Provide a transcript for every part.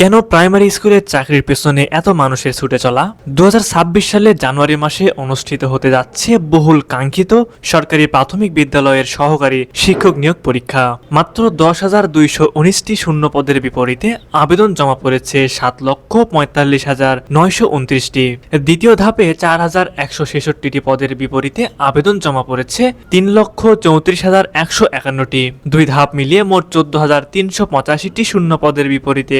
কেন প্রাইমারি স্কুলের চাকরির পেছনে এত মানুষের ছুটে চলা? দু সালে জানুয়ারি মাসে অনুষ্ঠিত হতে যাচ্ছে বহুল কাঙ্ক্ষিত সরকারি প্রাথমিক বিদ্যালয়ের সহকারী শিক্ষক নিয়োগ পরীক্ষা। মাত্র দশ হাজার দুইশো উনিশটি শূন্য পদের বিপরীতে আবেদন জমা পড়েছে সাত লক্ষ পঁয়তাল্লিশ হাজার নয়শো উনত্রিশটি। দ্বিতীয় ধাপে চার হাজার একশো ছেষট্টিটি পদের বিপরীতে আবেদন জমা পড়েছে তিন লক্ষ চৌত্রিশ হাজার একশো একান্নটি। দুই ধাপ মিলিয়ে মোট চোদ্দ হাজার তিনশো পঁচাশিটি শূন্য পদের বিপরীতে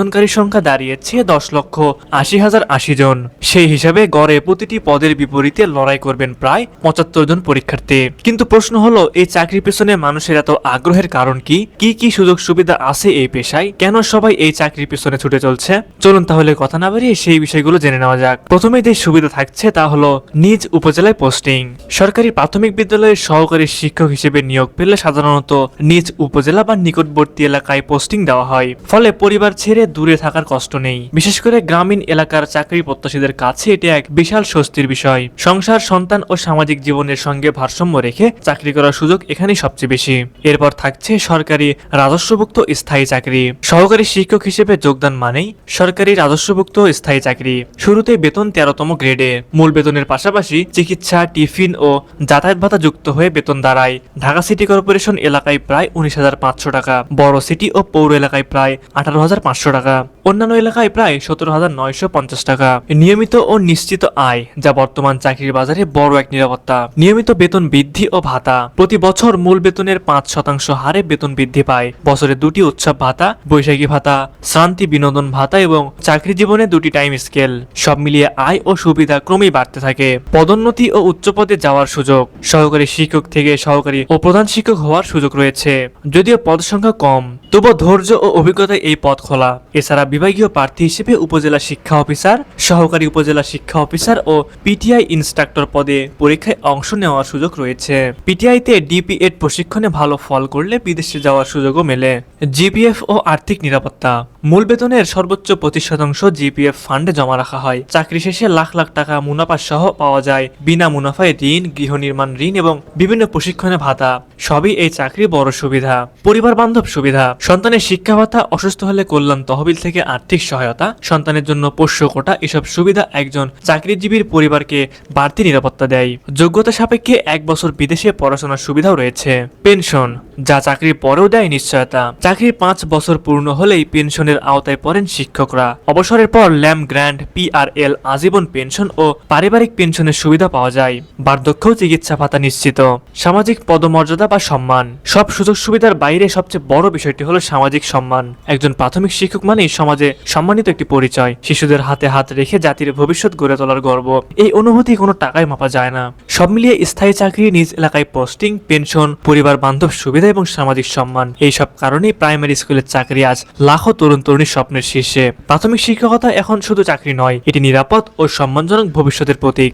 আবেদনকারীর সংখ্যা দাঁড়িয়েছে দশ লক্ষ আশি হাজার আশি জন। সেই হিসাবে গড়ে প্রতিটি পদের বিপরীতে লড়াই করবেন প্রায় পঁচাত্তর জন পরীক্ষার্থী। কিন্তু প্রশ্ন হলো, এই চাকরির পেছনে মানুষের এত আগ্রহের কারণ কি? কি কি সুযোগ সুবিধা আছে এই পেশায়? কেন সবাই এই চাকরির পেছনে ছুটে চলছে? চলুন তাহলে কথা না বাড়িয়ে সেই বিষয়গুলো জেনে নেওয়া যাক। প্রথমে যে সুবিধা থাকছে তা হলো নিজ উপজেলায় পোস্টিং। সরকারি প্রাথমিক বিদ্যালয়ের সহকারী শিক্ষক হিসেবে নিয়োগ পেলে সাধারণত নিজ উপজেলা বা নিকটবর্তী এলাকায় পোস্টিং দেওয়া হয়। ফলে পরিবার ছেড়ে দূরে থাকার কষ্ট নেই। বিশেষ করে গ্রামীণ এলাকার চাকরি প্রত্যাশীদের কাছে এটি এক বিশাল স্বস্তির বিষয়। সংসার, সন্তান ও সামাজিক জীবনের সঙ্গে ভারসাম্য রেখে চাকরি করার সুযোগ এখানেই সবচেয়ে বেশি। এরপর থাকছে সরকারি রাজস্বভুক্ত স্থায়ী চাকরি। সহকারী শিক্ষক হিসেবে যোগদান মানেই সরকারি রাজস্বভুক্ত স্থায়ী চাকরি। শুরুতে বেতন তেরোতম গ্রেডে। মূল বেতনের পাশাপাশি চিকিৎসা, টিফিন ও যাতায়াত ভাতা যুক্ত হয়ে বেতন দাঁড়ায়। ঢাকা সিটি কর্পোরেশন এলাকায় প্রায় উনিশ হাজার পাঁচশো টাকা। বড় সিটি ও পৌর এলাকায় প্রায় আঠারো হাজার পাঁচশো টাকা apakah অন্যান্য এলাকায় প্রায় সতেরো হাজার নয়শো পঞ্চাশ টাকা। নিয়মিত ও নিশ্চিত আয়, যা বর্তমান চাকরির বাজারে বড় এক নিরাপত্তা। নিয়মিত বেতন বৃদ্ধি ও ভাতা। প্রতি বছর মূল বেতনের পাঁচ শতাংশ হারে বেতন বৃদ্ধি পায়। বছরে দুটি উৎসব ভাতা, বৈশাখী ভাতা শ্রান্তি বিনোদন ভাতা এবং চাকরি জীবনে দুটি টাইম স্কেল। সব মিলিয়ে আয় ও সুবিধা ক্রমেই বাড়তে থাকে। পদোন্নতি ও উচ্চ পদে যাওয়ার সুযোগ। সহকারী শিক্ষক থেকে সহকারী ও প্রধান শিক্ষক হওয়ার সুযোগ রয়েছে। যদিও পদ সংখ্যা কম, তবুও ধৈর্য ও অভিজ্ঞতায় এই পদ খোলা। এছাড়া বিভাগীয় প্রার্থী হিসেবে উপজেলা শিক্ষা অফিসার, সহকারী উপজেলা শিক্ষা অফিসার ও পিটিআই ইনস্ট্রাক্টর পদে পরীক্ষায় অংশ নেওয়ার সুযোগ রয়েছে। পিটিআইতে ডিপিএড প্রশিক্ষণে ভালো ফল করলে বিদেশে যাওয়ার সুযোগও মেলে। জিপিএফ ও আর্থিক নিরাপত্তা। মূল বেতনের সর্বোচ্চ পঁচিশ শতাংশ জিপিএফ ফান্ডে জমা রাখা হয়। চাকরি শেষে লাখ লাখ টাকা মুনাফা সহ পাওয়া যায়। বিনা মুনাফায় ঋণ, গৃহ নির্মাণ ঋণ এবং বিভিন্ন প্রশিক্ষণে ভাতা। সবই এই চাকরি বড় সুবিধা। পরিবার বান্ধব সুবিধা। সন্তানের শিক্ষা ভাতা অসুস্থ হলে কল্যাণ তহবিল থেকে আর্থিক সহায়তা, সন্তানের জন্য পোষ্য কোটা, এসব সুবিধা একজন চাকরিজীবীর পরিবারকে বাড়তি নিরাপত্তা দেয়। যোগ্যতা সাপেক্ষে এক বছর বিদেশে পড়াশোনার সুবিধাও রয়েছে। পেনশন, যা চাকরির পরেও দেয় নিশ্চয়তা। চাকরির পাঁচ বছর পূর্ণ হলেই পেনশনের আওতায় পড়েন শিক্ষকরা। অবসরের পর ল্যাম গ্র্যান্ড পিআরএল আজীবন পেনশন ও পারিবারিক পেনশনের সুবিধা পাওয়া যায়। বার্ধক্য চিকিৎসা ভাতা নিশ্চিত। সামাজিক পদমর্যাদা বা সম্মান। সব সুযোগ সুবিধার বাইরে সবচেয়ে বড় বিষয়টি হলো সামাজিক সম্মান। একজন প্রাথমিক শিক্ষক মানেই সমাজে সম্মানিত একটি পরিচয়। শিশুদের হাতে হাত রেখে জাতির ভবিষ্যৎ গড়ে তোলার গর্ব। এই অনুভূতি কোনো টাকায় মাপা যায় না। সব মিলিয়ে স্থায়ী চাকরি, নিজ এলাকায় পোস্টিং, পেনশন পরিবার বান্ধব সুবিধা এবং সামাজিক সম্মান, এই সব কারণেই প্রাইমারি স্কুলের চাকরি আজ লাখো তরুণ তরুণীর স্বপ্নের শীর্ষে। প্রাথমিক শিক্ষকতা এখন শুধু চাকরি নয়, এটি নিরাপদ ও সম্মানজনক ভবিষ্যতের প্রতীক।